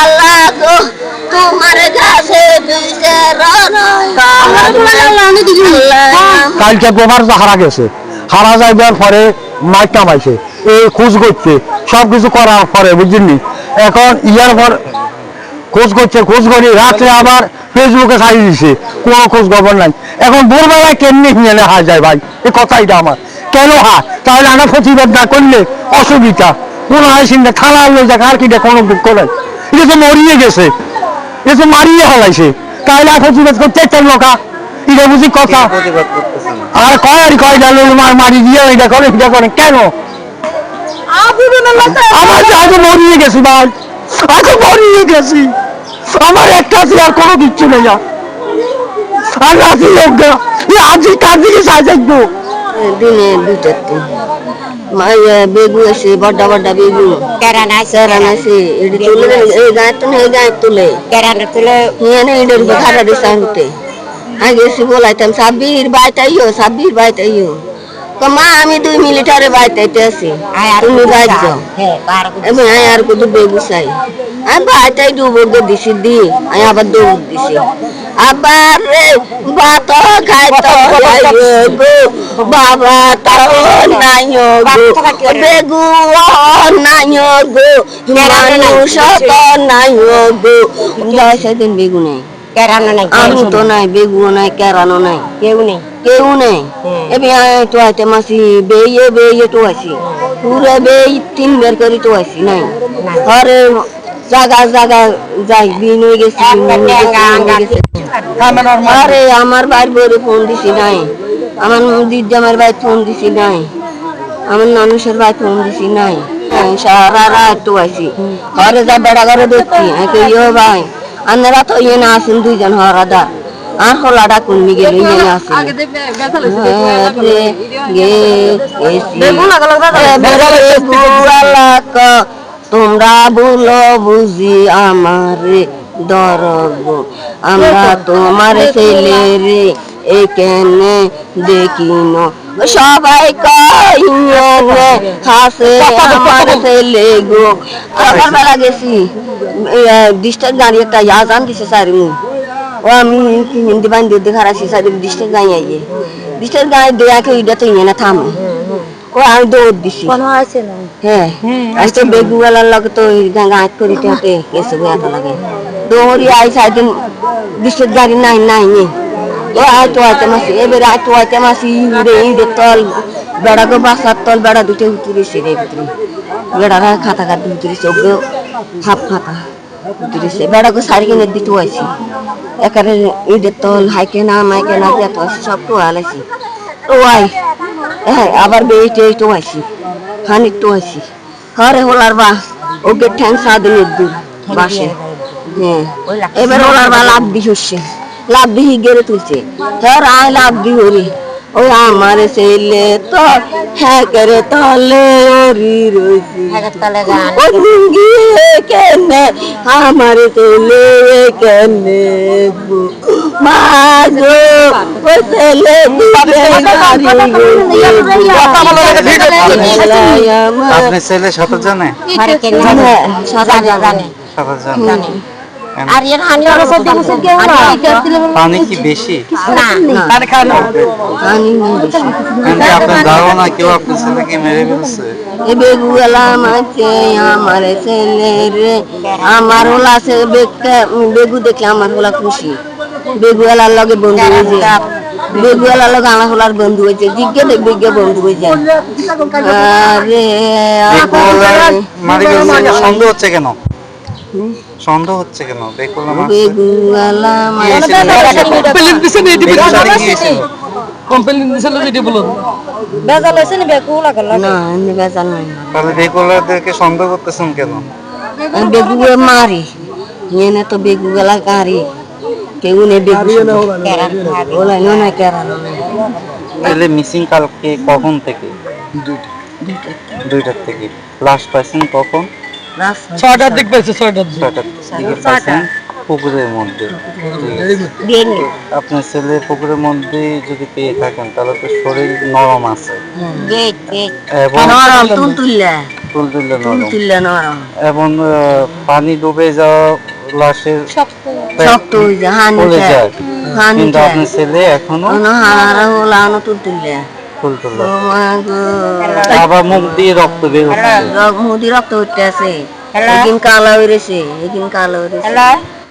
আল্লাহ তোমার কাছে কালকে গোবার হারা গেছে। হারা যাইবার পরে মাইক নামাইছে এই খোঁজ করছে সব কিছু করার পরে বুঝলি? এখন ইয়ার পর খোঁজ করছে খোঁজ করি। রাত্রে আবার ফেসবুকে ছাড়িয়ে দিছে। কোনো খোঁজ খবর নাই। এখন ভোরবেলায় কেমনি নিয়ে নেওয়া যায় ভাই? এই কথাইটা আমার। কেন হয় তাহলে আমরা প্রতিবাদ না করলে অসুবিধা। কোনো আইসিন না থানা লই যাক আর কিটা কোনো দুঃখ নাই। এটা তো মরিয়ে গেছে এটা তো মারিয়ে হলাইছে আর প্রতিবাদ করতে চাই লোকা। এটা বুঝি কথা। আর কয় আর কয় ডাল মার মারি দিয়ে এটা করে এটা করে কেন? আমার যে আগে মরিয়ে গেছি ভাই আগে মরিয়ে গেছি। আমার একটা আছে আর কোনো কিচ্ছু নেই আর। রাজি লোক আজি কার দিকে সাজ দেখব দিনে মাইয়া বেগু আছে বড় বড় বেগু কেরান আছে কেরান আছে এটি তুলে এই গায়ে তো এই গায়ে তুলে কেরান তুলে? নিয়ে নে এটার উপর খাটা দিছে আনতে আগে এসে বলাইতাম সাব্বির বাইতাইও সাব্বির বাইতাইও। মা আমি দুই মিলিটারে বাইতাইতে আছি। তুমি বাইত যাও। আমি আয় আর কত বেগু চাই। আমি বাইতাই দিছি দি। আমি আবার দৌড় দিছি। আবার রে ভাত খাইতো গো বাবা তাও নাইও গো বেগু নাইও গো মানুষ তো নাইও গো সেদিন বেগু নেই। নাই আমি তো নাই। বেগু নাই কেরানো নাই। কেউ নেই। কেউ নেই। এবে তো আইতে মাসি বেয়ে বেয়ে তো আসি পুরো বেই তিন বের করে তো আসি নাই। ঘরে জায়গা জায়গা যাই বিন হয়ে গেছি হয়ে হয়ে। আরে আমার বাড়ি বরে ফোন দিছি নাই আমার দিদি আমার ভাই ফোন দিছি নাই আমার নানুষের ভাই ফোন দিছি নাই হ্যাঁ, সারা রাত তো আছি ঘরে যা বেড়া ঘরে দেখছি ইয়ো ভাই আপনারা তো ইয়ে না আসেন দুইজন হরাদা আর হলাডা কুন্মি গেল ইয়ে না গেছি। গুয়ালাক তোমরা বলো বুঝি আমারে দরগ আমরা তোমার ছেলে রে এখানে দেখিন। সবাই কইনে হাসে আমার ছেলে গো। সকালবেলা গেছি। ডিস্টার্ব গাড়ি একটা আজান দিছে সারি মুই ও আমি হিন্দি বান্ধি দেখার আছি সারি ডিস্টার্ব গাড়ি আইয়ে। ডিস্টার্ব গাড়ি দেয়া কে ইয়ে না থামে। ও আমি দৌড় দিছি। হ্যাঁ আজকে বেগুওয়ালার লগে তো গাঙ্গা হাত করি টেটে গেছে এত লাগে। দৌড়ি আই সাইদিন বিশেষ গাড়ি নাই নাই নি। তো আই তো আইতে মাসি এবারে আই তো আইতে মাসি ইউরে ইউরে তল বেড়া গো বাসার তল বেড়া দুটো উতুরিছে রে ভিতরে। বেড়া খাতা খাতা উতুরিছে ওগুলো হাফ খাতা উতুরিছে। বেড়া গো সারি কিনে দিতে আইছি একারে ইউরে তল হাইকে না মাইকে না দিয়ে তো সব তো আলাইছি তো আই হ্যাঁ আবার বেইটে তো আইছি খানিক তো আইছি হরে হোলার বা ওকে ঠ্যাং সাদিনের দূর বাসে হ্যাঁ এবার ওলার বা লাভ দি হচ্ছে লাভ দি গেড়ে তুলছে হ্যাঁ আয় লাভ দি হরি ও আমার ছেলে তো হ্যাঁ করে তলে ওরি রইছি ও লুঙ্গি কেনে আমার ছেলে কেনে গো মা গো ও ছেলে দিবে কেন হ্যাঁ, সাঁতার জানে। জানে। সাঁতার জানে। আর এর হানি ওরা সত্যি মুসে কেউ না পানি কি বেশি? না। পানি নেই বেশি। কিন্তু আপনার ধারণা কেউ আপনার ছেলেকে মেরে ফেলছে? এ বেগুলা মাছে আমার ছেলে রে। আমার ওলা সে বেগু দেখলে আমার ওলা খুশি। বেগুয়ালার লগে বন্ধু আমার ওলার বন্ধু হয়েছে জিজ্ঞে বিজ্ঞে বন্ধু হয়ে যায় আরে বেকুলার সন্দেহ হচ্ছে কেন? সন্দেহ হচ্ছে কেন? বেগুয়ালা হয়েছিল? বেজাল হইছে নি। বেকু লাগল না এমনি বেজাল নাই। তাহলে বেকুলারদেরকে সন্দেহ করতেছেন কেন? বেগুয়ে মারি। এনে তো বেগুলা কারি তাহলে মিসিং কালকে কখন থেকে? দুইটার থেকে। লাস্ট পাইছেন কখন? ছয়টার দিক ছয়টার দিক। ছয়টার দিকে পাইছেন পুকুরের মধ্যে। আপনার ছেলে পুকুরের মধ্যে যদি পেয়ে থাকেন তাহলে তো শরীর নরম আছে। এবং পানি ডুবে যাওয়া লাশের শক্ত হয়ে যায় হানি যায়। হানি কিন্তু আপনার ছেলে এখনও হারা হলো আনো আবার মুখ দিয়ে রক্ত বের হচ্ছে। মুদি রক্ত হচ্ছে আছে এদিন কালো হয়েছে এদিন কালো হয়েছে